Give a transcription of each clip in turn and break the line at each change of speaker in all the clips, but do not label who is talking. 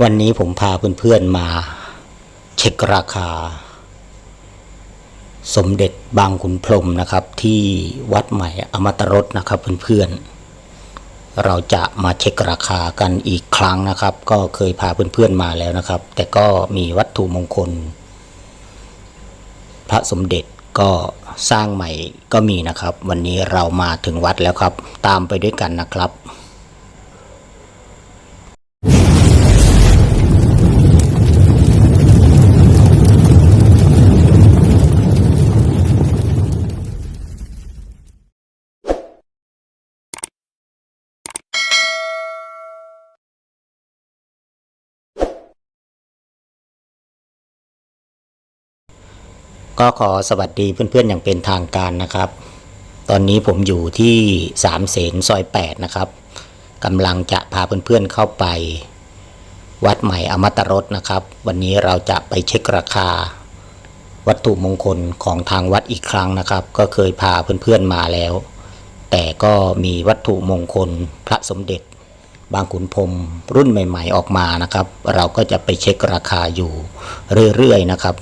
วันนี้ผมพาเพื่อนๆมา เช็คราคา สมเด็จบางขุนพรมนะครับ ที่วัดใหม่อมตะรสนะครับเพื่อนๆ เราจะมาเช็คราคากันอีกครั้งนะครับ ก็เคยพาเพื่อนๆมาแล้วนะครับ แต่ก็มีวัตถุมงคล พระสมเด็จก็สร้างใหม่ก็มีนะครับ วันนี้เรามาถึงวัดแล้วครับ ตามไปด้วยกันนะครับ ก็ขอสวัสดีเพื่อนๆอย่างเป็นทางการนะครับ ตอนนี้ผมอยู่ที่สามเสนซอย 8 นะครับกำลังจะพาเพื่อนๆเข้าไป วัดใหม่อมตะรสนะครับ วันนี้เราจะไปเช็คราคา วัตถุมงคลของทางวัดอีกครั้งนะครับ ก็เคยพาเพื่อนๆมาแล้ว แต่ก็มีวัตถุมงคลพระสมเด็จ บางขุนพรมรุ่นใหม่ ๆ ออกมานะครับ เราก็จะไปเช็คราคาอยู่เรื่อยๆนะครับ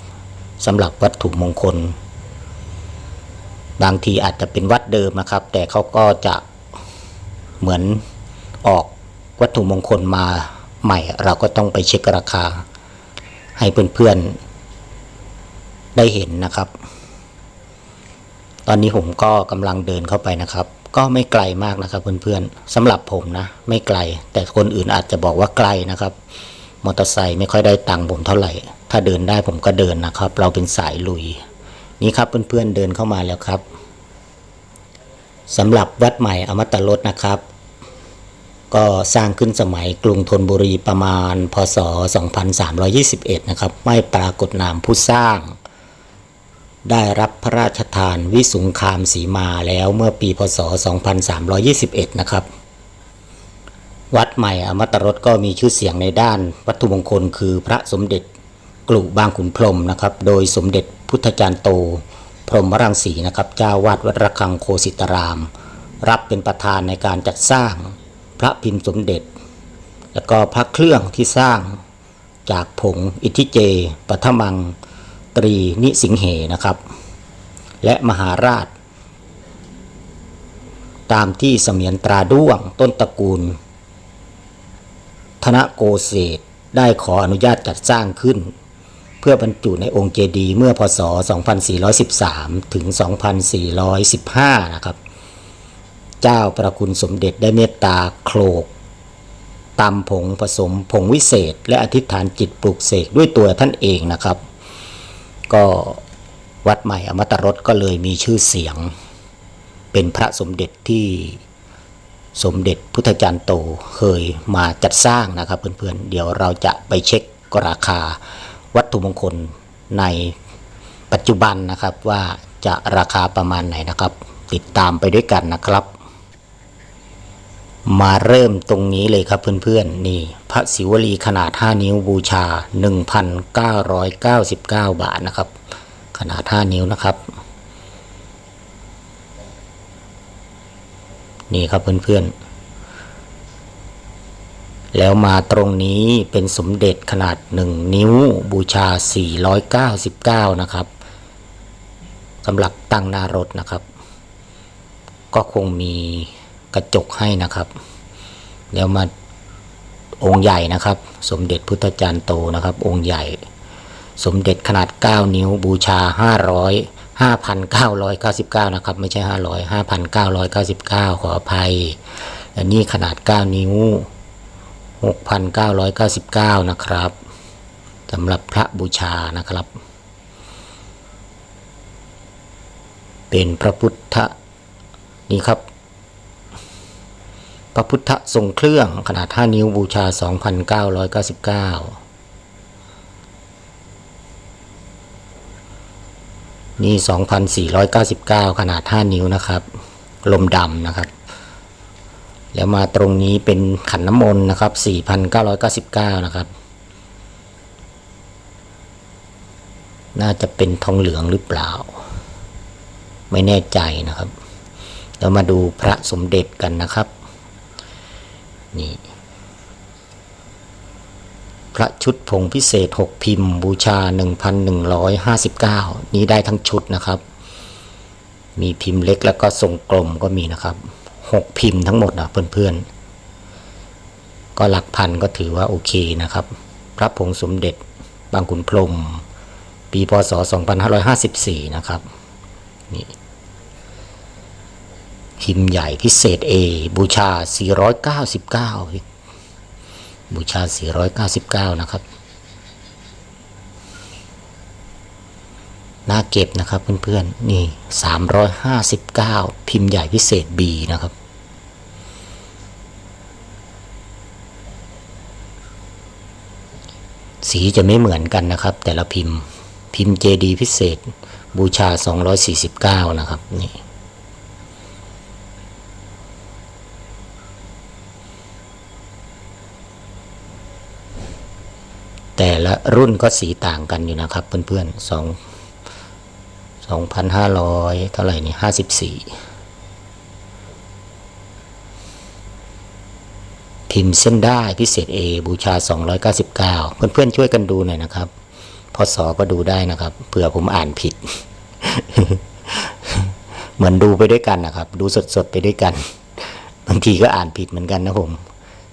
สำหรับวัตถุมงคล บางทีอาจจะเป็นวัดเดิมนะครับ แต่เขาก็จะเหมือนออกวัตถุมงคลมาใหม่ เราก็ต้องไปเช็คราคา ให้เพื่อนๆได้เห็นนะครับ ตอนนี้ผมก็กำลังเดินเข้าไปนะครับ ก็ไม่ไกลมากนะครับเพื่อนๆสำหรับผมนะ ไม่ไกล แต่คนอื่นอาจจะบอกว่าไกลนะครับ มอเตอร์ไซค์ไม่ค่อยได้ตังค์ผมเท่าไหร่ ถ้าเดินได้ผมก็เดินนะครับ เราเป็นสายลุย นี่ครับเพื่อนๆเดินเข้ามาแล้วครับสำหรับวัดใหม่อมตะรสนะครับ ก็สร้างขึ้นสมัยกรุงธนบุรีประมาณ พศ 2321 นะครับ ไม่ปรากฏนามผู้สร้าง ได้รับพระราชทานวิสุงคามสีมาแล้วเมื่อปีพศ 2321 นะครับ วัดใหม่อมตรสก็มีชื่อเสียงในด้านวัตถุมงคลคือพระสมเด็จกลุ่บางขุนพรหมนะครับ โดยสมเด็จพุทธจารย์โต พรหมรังสีนะครับเจ้าวาดวัดระฆังโคสิตราม รับเป็นประธานในการจัดสร้างพระพิมพ์สมเด็จ แล้วก็พระเครื่องที่สร้างจากผงอิทิเจปัทมังตรีนิสิงเหนะครับ และมหาราช ตามที่เสมียนตราด้วงต้นตระกูล ธนโกเศษได้ขออนุญาตจัดสร้างขึ้น เพื่อบรรจุในองค์เจดีย์เมื่อพศ 2413 ถึง 2415 นะครับ เจ้าประคุณสมเด็จได้เมตตาโคลกตำผงผสมผงวิเศษ และอธิษฐานจิตปลุกเสกด้วยตัวท่านเองนะครับ ก็วัดใหม่อมตะรสก็เลยมีชื่อเสียง เป็นพระสมเด็จที่ สมเด็จพุทธจารย์โตเคยมาจัดสร้างนะครับเพื่อนๆ เดี๋ยวเราจะไปเช็คราคาวัตถุมงคลในปัจจุบันนะครับว่าจะราคาประมาณไหนนะครับ ติดตามไปด้วยกันนะครับ มาเริ่มตรงนี้เลยครับเพื่อนๆ นี่พระศิวลีขนาด 5 นิ้วบูชา 1,999 บาทนะครับ ขนาด 5 นิ้วนะครับ นี่ครับเพื่อนๆ แล้วมาตรงนี้เป็นสมเด็จขนาด 1 นิ้วบูชา 499 นะครับสำหรับตั้งหน้ารถนะครับ ก็คงมีกระจกให้นะครับ แล้วมาองค์ใหญ่นะครับ สมเด็จพุทธจารย์โตนะครับ องค์ใหญ่ สมเด็จขนาด 9 นิ้วบูชา 500 5,999 นะครับ ไม่ใช่ 500 5,999 ขออภัย อันนี้ขนาด 9 นิ้ว 6,999 นะครับสำหรับพระบูชานะครับ เป็นพระพุทธนี่ครับ พระพุทธทรงเครื่องขนาด 5 นิ้วบูชา 2,999 นี่ 2,499 ขนาด 5 นิ้วนะครับ ลมดำนะครับ แล้วมาตรงนี้เป็นขันน้ำมนต์นะครับ 4,999 นะครับ น่าจะเป็นทองเหลืองหรือเปล่า ไม่แน่ใจนะครับเรามาดูพระสมเด็จกันนะครับ นี่ พระชุดผงพิเศษ 6 พิมพ์ บูชา 1,159 นี้ได้ทั้งชุดนะครับ มีพิมพ์เล็กแล้วก็ทรงกลมก็มีนะครับ 6 พิมพ์ทั้งหมดนะเพื่อนๆ ก็หลักพันก็ถือว่าโอเคนะครับ พระผงสมเด็จบางขุนพรหมปีพศ 2554 นะครับนี่พิมพ์ใหญ่พิเศษ A บูชา 499 บูชา 499 นะครับน่าเก็บนะครับเพื่อนๆ นี่ 359 พิมพ์ใหญ่พิเศษ B นะครับ สีจะไม่เหมือนกันนะครับ แต่ละพิมพ์ พิมพ์ JD พิเศษ บูชา 249 นะครับ นี่ แต่ละรุ่นก็สีต่างกันอยู่นะครับเพื่อนๆสองสองพันห้าร้อยเท่าไหร่นี่ห้าสิบสี่พิมพ์เส้นได้พิเศษ A บูชา 299 เพื่อนๆช่วยกันดูหน่อยนะครับพศก็ดูได้นะครับเผื่อผมอ่านผิด เหมือนดูไปด้วยกันนะครับ ดูสดๆไปด้วยกัน บางทีก็อ่านผิดเหมือนกันนะผม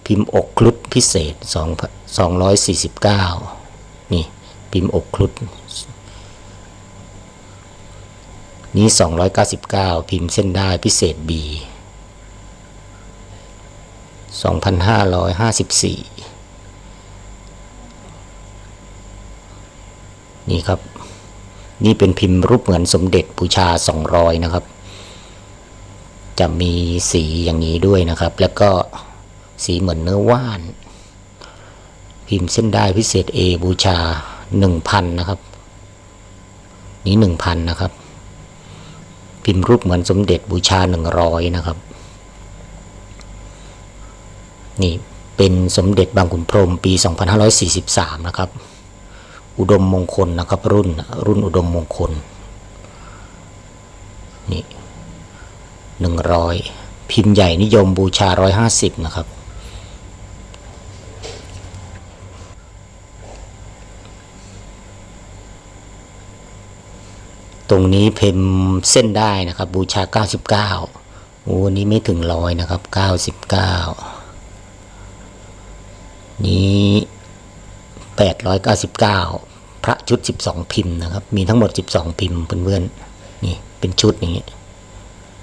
พิมพ์อกคลุดพิเศษ2 249 นี่ พิมพ์อกคลุด นี้ 299 พิมพ์เส้นได้พิเศษ B 2554 นี่ครับ นี่เป็นพิมพ์รูปเหมือนสมเด็จบูชา 200 นะครับ จะมีสีอย่างนี้ด้วยนะครับ แล้วก็ สีเหมือนเนื้อว่าน พิมพ์เส้นได้พิเศษ A บูชา 1,000 นะครับ นี้ 1,000 นะครับ พิมพ์รูปเหมือนสมเด็จบูชา 100 นะครับ นี่เป็นสมเด็จบางขุนพรหมปี 2543 นะครับ อุดมมงคลนะครับ รุ่นรุ่นอุดมมงคล นี่ 100 พิมพ์ใหญ่นิยมบูชา 150 นะครับ ตรงนี้พิมพ์เส้นได้นะครับ บูชา 99โอ้นี้ไม่ถึงร้อยนะครับ 99 นี้ 899 พระชุด 12 พิมพ์นะครับ มีทั้งหมด 12 พิมพ์เพื่อนๆนี่เป็นชุดอย่างนี้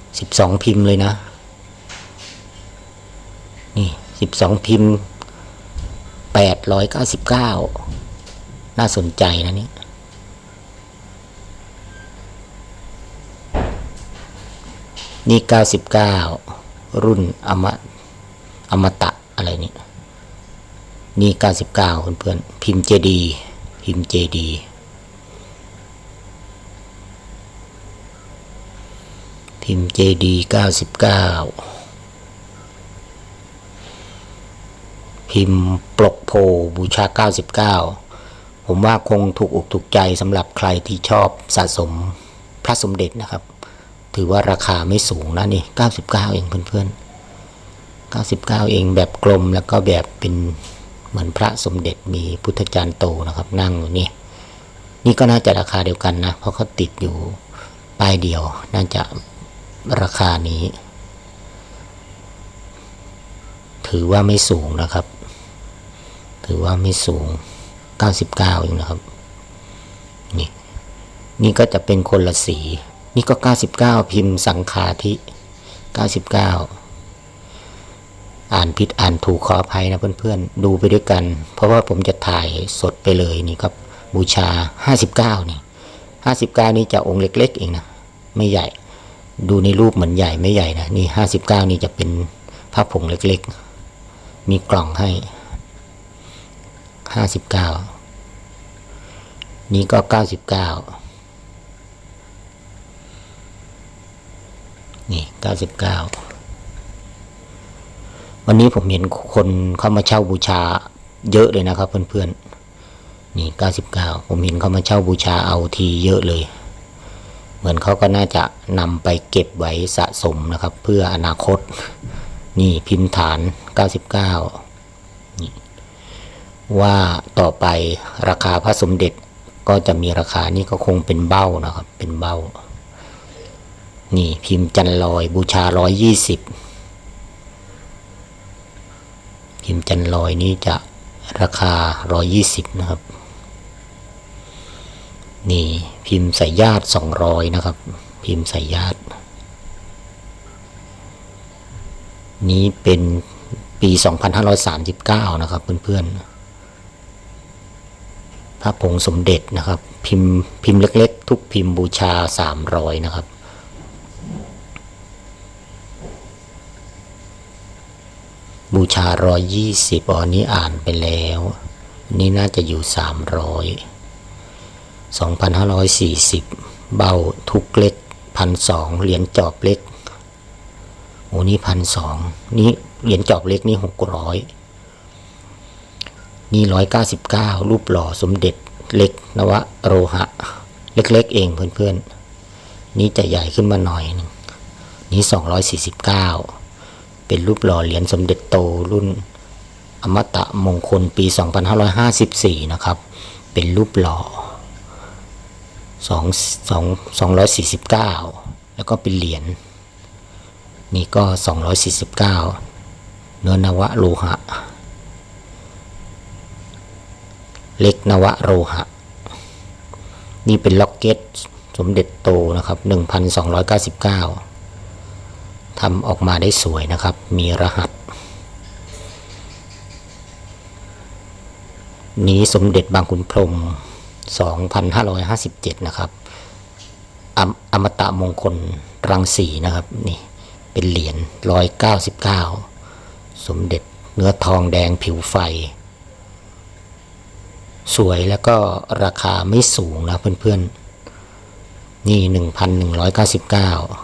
12 พิมพ์เลยนะ นี่ 12 พิมพ์ 899 น่าสนใจนะนี่ นี่ 99 รุ่นอมะอมตะอะไรนี่ นี่ 99เพื่อนๆพิมพ์เจดีพิมพ์เจดีพิมพ์เจดี99 พิมพ์ปลกโพบูชา 99 ผมว่าคงถูกอกถูกใจสำหรับใครที่ชอบสะสมพระสมเด็จนะครับ ถือว่าราคาไม่สูงนะนี่ 99 เองเพื่อนๆ 99 เองแบบกลมแล้วก็แบบเป็นเหมือนพระสมเด็จมีพุทธจารย์โตนะครับ นั่งอยู่นี่ นี่ก็น่าจะราคาเดียวกันนะ เพราะเขาติดอยู่ป้ายเดียว น่าจะราคานี้ ถือว่าไม่สูงนะครับ ถือว่าไม่สูง 99 เองนะครับ นี่ นี่ก็จะเป็นคนละสี นี่ก็ 99 พิมพ์สังขาธิ 99 อ่านผิดอ่านถูกขออภัยนะเพื่อนๆ ดูไปด้วยกัน เพราะว่าผมจะถ่ายสดไปเลยนี่ครับ บูชา 59 นี่ 59 นี่จะองค์เล็ก ๆ เองนะ ไม่ใหญ่ ดูในรูปเหมือนใหญ่ไม่ใหญ่นะ นี่ 59 นี่จะเป็นพระผงเล็กๆ มีกล่องให้ 59 นี่ก็ 99 นี่99วันนี้ผมเห็นคนเข้ามาเช่าบูชาเยอะเลยนะครับ เพื่อนๆ นี่99ผมเห็นเขามาเช่าบูชาเอาทีเยอะเลย เหมือนเขาก็น่าจะนำไปเก็บไว้สะสมนะครับ เพื่ออนาคต นี่พิมพ์ฐาน99นี่ว่าต่อไปราคาพระสมเด็จก็จะมีราคานี่ก็คงเป็นเบ้านะครับ เป็นเบ้า นี่พิมพ์จันลอยบูชาร้อยยี่สิบพิมพ์จันลอยนี้จะราคาร้อยยี่สิบนะครับ นี่พิมพ์สายญาติสองร้อยนะครับ พิมพ์สายญาติ นี้เป็นปี2539นะครับเพื่อนๆพระผงสมเด็จนะครับ พิมพ์พิมพ์เล็ก ๆ ทุกพิมพ์บูชา 300 นะครับ บูชา120อ๋อนี้อ่านไปแล้ว นี่น่าจะอยู่300 2,540เบาทุกเล็กพันสองเหรียญจอบเล็กโอ้นี่พันสองนี่เหรียญจอบเล็กนี่หกร้อยนี่ร้อยเก้าสิบเก้ารูปหล่อสมเด็จเล็กนวะโรหะ เล็กๆเองเพื่อนๆนี่จะใหญ่ขึ้นมาหน่อยหนึงนี่สองร้อยสี่สิบเก้า เป็นรูปหล่อเหรียญสมเด็จโตรุ่นอมตะมงคลปี 2554 นะครับ เป็นรูปหล่อ2 2 249 แล้วก็เป็นเหรียญนี่ก็ 249 เนื้อนวะโลหะ เล็กนวะโลหะ นี่เป็นล็อกเก็ตสมเด็จโตนะครับ 1299 ทำออกมาได้สวยนะครับ มีรหัส นี้สมเด็จบางขุนพรหม2,557 นะครับอมอมตะมงคลรังสีนะครับนี่เป็นเหรียญ199 สมเด็จเนื้อทองแดงผิวไฟ สวยแล้วก็ราคาไม่สูงนะเพื่อนๆ นี่ 1,199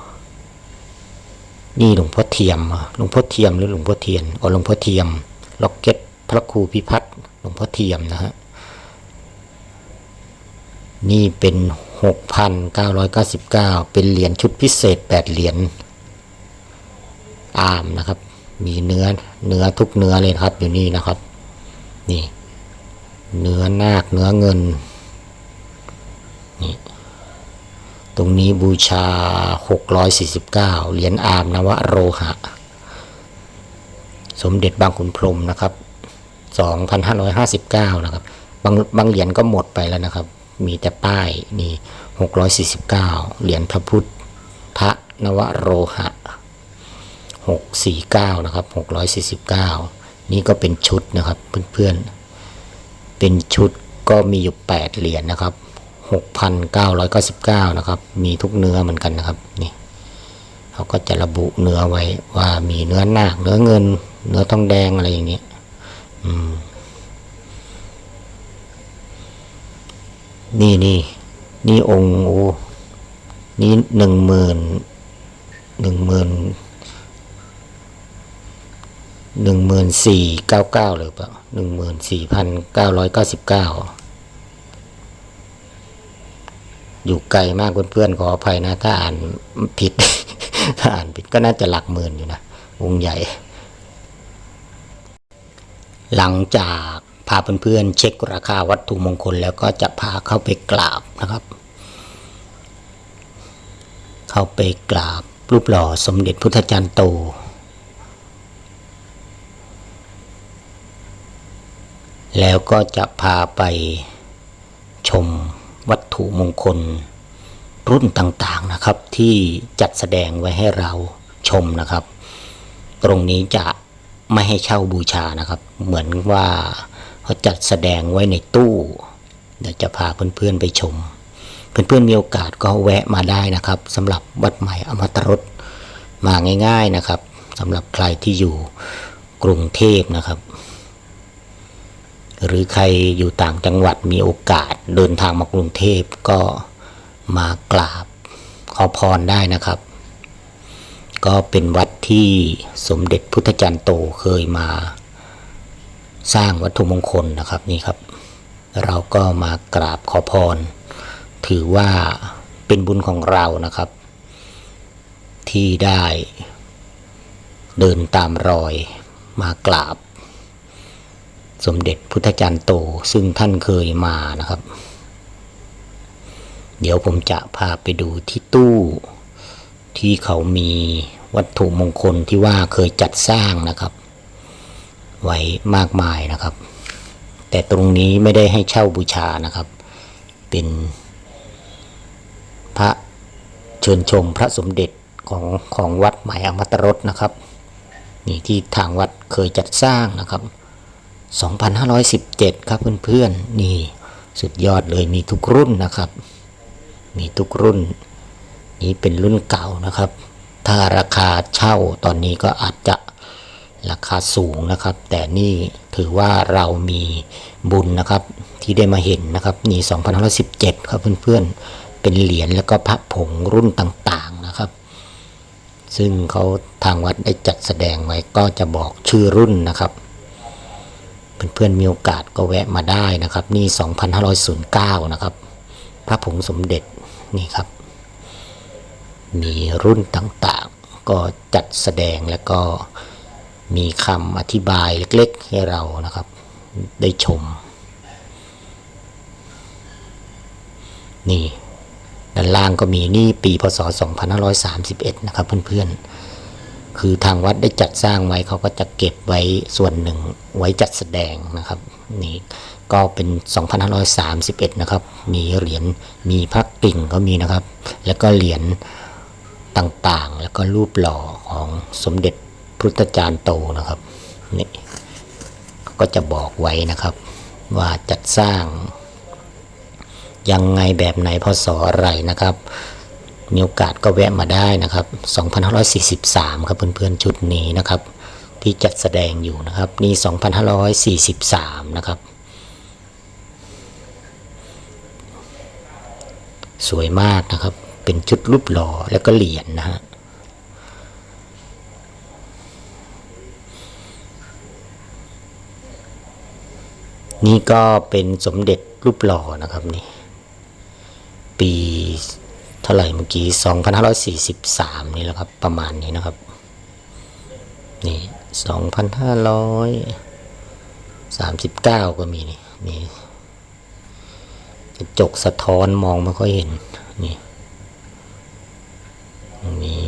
นี่หลวงพ่อเทียมหลวงพ่อเทียมหรือหลวงพ่อเทียนอ๋อหลวงพ่อเทียมล็อกเก็ตพระครูพิพัฒน์หลวงพ่อเทียมนะฮะนี่เป็น 6,999 เป็นเหรียญชุดพิเศษ 8 เหรียญอามนะครับ มีเนื้อเนื้อทุกเนื้อเลยครับ อยู่นี่นะครับ นี่ เนื้อนาคเนื้อเงินนี่ ตรงนี้บูชา 649 เหรียญอามนวโรหะ สมเด็จบางขุนพรหมนะครับ 2,559 นะครับ บางบางเหรียญก็หมดไปแล้วนะครับ มีแต่ป้ายนี่ 649 เหรียญพระพุทธนวโรหะ 649 นะครับ 649 นี่ก็เป็นชุดนะครับเพื่อนๆ เป็นชุดก็มีอยู่ 8 เหรียญนะครับ 6,999 นะครับ มีทุกเนื้อเหมือนกันนะครับนี่เขาก็จะระบุเนื้อไว้ว่ามีเนื้อหนาเนื้อเงิน เนื้อทองแดงอะไรอย่างเนี้ยนี่นี่นี่องค์โอ้นี่หนึ่งหมื่นหนึ่งหมื่นหนึ่งหมื่นสี่เก้าเก้าหรือเปล่าหนึ่งหมื่นสี่พันเก้าร้อยเก้าสิบเก้า อยู่ไกลมากเพื่อนๆขออภัยนะ ถ้าอ่านผิด ถ้าอ่านผิดก็น่าจะหลักหมื่นอยู่นะองค์ใหญ่ หลังจากพาเพื่อนๆเช็คราคาวัตถุมงคล แล้วก็จะพาเข้าไปกราบนะครับ เข้าไปกราบรูปหล่อสมเด็จพุทธจารย์โตแล้วก็จะพาไปชม วัตถุมงคล รุ่นต่างๆนะครับ ที่จัดแสดงไว้ให้เราชมนะครับ ตรงนี้จะไม่ให้เช่าบูชานะครับ เหมือนว่าเขาจัดแสดงไว้ในตู้เดี๋ยวจะพาเพื่อนๆไปชม เพื่อนๆมีโอกาสก็แวะมาได้นะครับสำหรับวัดใหม่อมตรสมาง่าย ๆนะครับสำหรับใครที่อยู่กรุงเทพนะครับ หรือใครอยู่ต่างจังหวัดมีโอกาสเดินทางมากรุงเทพก็มากราบขอพรได้นะครับ ก็เป็นวัดที่สมเด็จพุทธจารย์โตเคยมา สร้างวัตถุมงคลนะครับนี่ครับ เราก็มากราบขอพร ถือว่าเป็นบุญของเรานะครับ ที่ได้เดินตามรอยมากราบ สมเด็จพุทธจารย์โตซึ่งท่านเคยมานะครับ เดี๋ยวผมจะพาไปดูที่ตู้ที่เขามีวัตถุมงคลที่ว่าเคยจัดสร้างนะครับ ไว้มากมายนะครับ แต่ตรงนี้ไม่ได้ให้เช่าบูชานะครับ เป็นพระเชิญชมพระสมเด็จของของวัดใหม่อมตรสนะครับ นี่ที่ทางวัดเคยจัดสร้างนะครับ 2517 ครับเพื่อนๆ นี่สุดยอดเลยมีทุกรุ่นนะครับ มีทุกรุ่น นี้เป็นรุ่นเก่านะครับ ถ้าราคาเช่าตอนนี้ก็อาจจะราคาสูงนะครับ แต่นี่ถือว่าเรามีบุญนะครับที่ได้มาเห็นนะครับ นี่2517 ครับเพื่อนๆ เป็นเหรียญแล้วก็พระผงรุ่นต่างๆนะครับ ซึ่งเขาทางวัดได้จัดแสดงไว้ก็จะบอกชื่อรุ่นนะครับ เพื่อนๆมีโอกาสก็แวะมาได้นะครับ นี่ 2509 นะครับ พระผงสมเด็จนี่ครับ มีรุ่นต่างๆ ก็จัดแสดงแล้วก็มีคำอธิบายเล็กๆ ให้เรานะครับ ได้ชม นี่ ด้านล่างก็มีนี่ปีพศ 2531 นะครับเพื่อนๆ คือทางวัดได้จัดสร้างไว้เขาก็จะเก็บไว้ส่วนหนึ่งไว้จัดแสดงนะครับนี่ก็เป็น 2531 นะครับ มีเหรียญ มีพระกิ่งก็มีนะครับ แล้วก็เหรียญต่างๆ แล้วก็รูปหล่อของสมเด็จพุทธจารย์โตนะครับนี่ก็จะบอกไว้นะครับ ว่าจัดสร้างยังไงแบบไหนพศอะไรนะครับ มีโอกาสก็แวะมาได้นะครับ 2543 ครับเพื่อนๆชุดนี้นะครับ ที่จัดแสดงอยู่นะครับ นี่ 2543 นะครับ สวยมากนะครับ เป็นชุดรูปหล่อแล้วก็เหรียญนะฮะนี่ก็เป็นสมเด็จรูปหล่อนะครับนี่ ปี เท่าไหร่เมื่อกี้ 2543 นี่แหละครับ ประมาณนี้นะครับ นี่ 2,539 ก็มีนี่นี่กระจกสะท้อนมองไม่ค่อยเห็น นี่ตรงนี้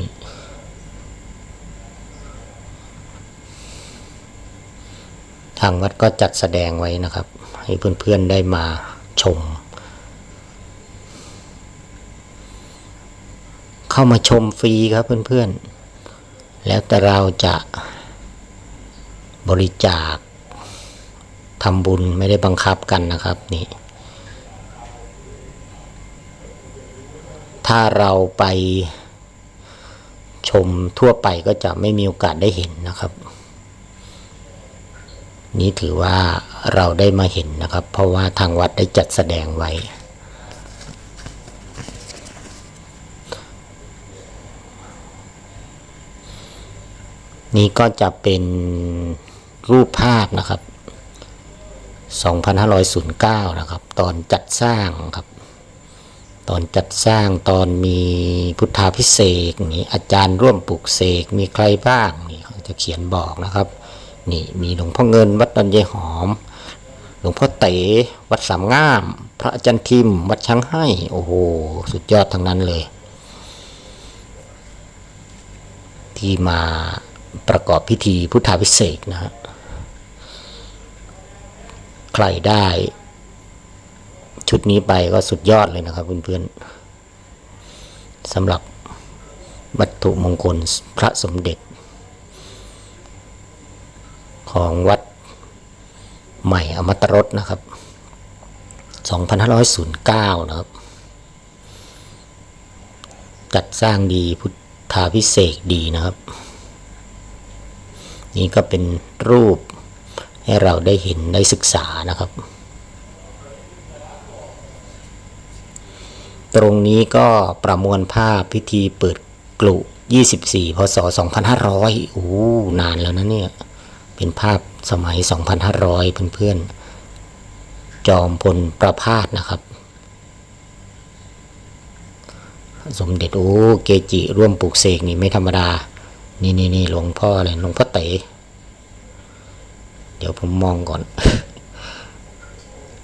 ทางวัดก็จัดแสดงไว้นะครับ ให้เพื่อนๆได้มาชม เข้ามาชมฟรีครับเพื่อนๆ แล้วแต่เราจะบริจาคทำบุญไม่ได้บังคับกันนะครับนี่ ถ้าเราไปชมทั่วไปก็จะไม่มีโอกาสได้เห็นนะครับ นี้ถือว่าเราได้มาเห็นนะครับ เพราะว่าทางวัดได้จัดแสดงไว้ นี่ก็จะเป็นรูปภาพนะครับ 2509 นะครับ ตอนจัดสร้างครับ ตอนจัดสร้างตอนมีพุทธาพิเศษนี่อาจารย์ร่วมปลูกเสกมีใครบ้างนี่เขาจะเขียนบอกนะครับ นี่มีหลวงพ่อเงินวัดดอนยายหอม หลวงพ่อเต๋วัดสามงาม พระอาจารย์ทิม วัดช้างให้ โอ้โห สุดยอดทั้งนั้นเลย ที่มา ประกอบพิธีพุทธาพิเศษนะฮะใครได้ ชุดนี้ไปก็สุดยอดเลยนะครับเพื่อนๆสำหรับวัตถุมงคลพระสมเด็จ ของวัดใหม่อมตรสนะครับ 2509 นะครับ จัดสร้างดีพุทธาพิเศษดีนะครับ นี่ก็เป็นรูปให้เราได้เห็นได้ศึกษานะครับ ตรงนี้ก็ประมวลภาพพิธีเปิดกลุ24 พศ 2500โอ้นานแล้วนะเนี่ย เป็นภาพสมัย 2,500 เพื่อนๆ จอมพลประพาสนะครับ สมเด็จโอ้เกจิร่วมปลูกเสกนี่ไม่ธรรมดา นี่นี่นี่หลวงพ่อเลยหลวงพ่อเต๋เดี๋ยวผมมองก่อน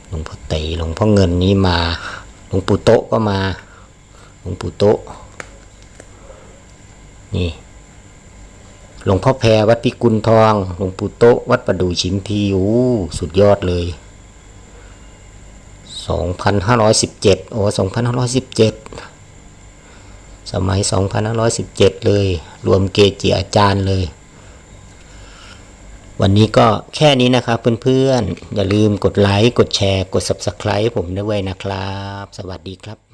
หลวงพ่อเต๋หลวงพ่อเงินนี้มา หลวงปู่โตะก็มา หลวงปู่โตะนี่ หลวงพ่อแพรวัดพิกุลทอง หลวงปู่โตะวัดประดู่ชิมพีอู้สุดยอดเลย 2,517 โอ้ 2,517 สมัย 2,517 เลย รวมเกจิอาจารย์เลย วันนี้ก็แค่นี้นะครับเพื่อนๆ อย่าลืมกดไลค์ กดแชร์ กด Subscribe ผมด้วยนะครับ สวัสดีครับ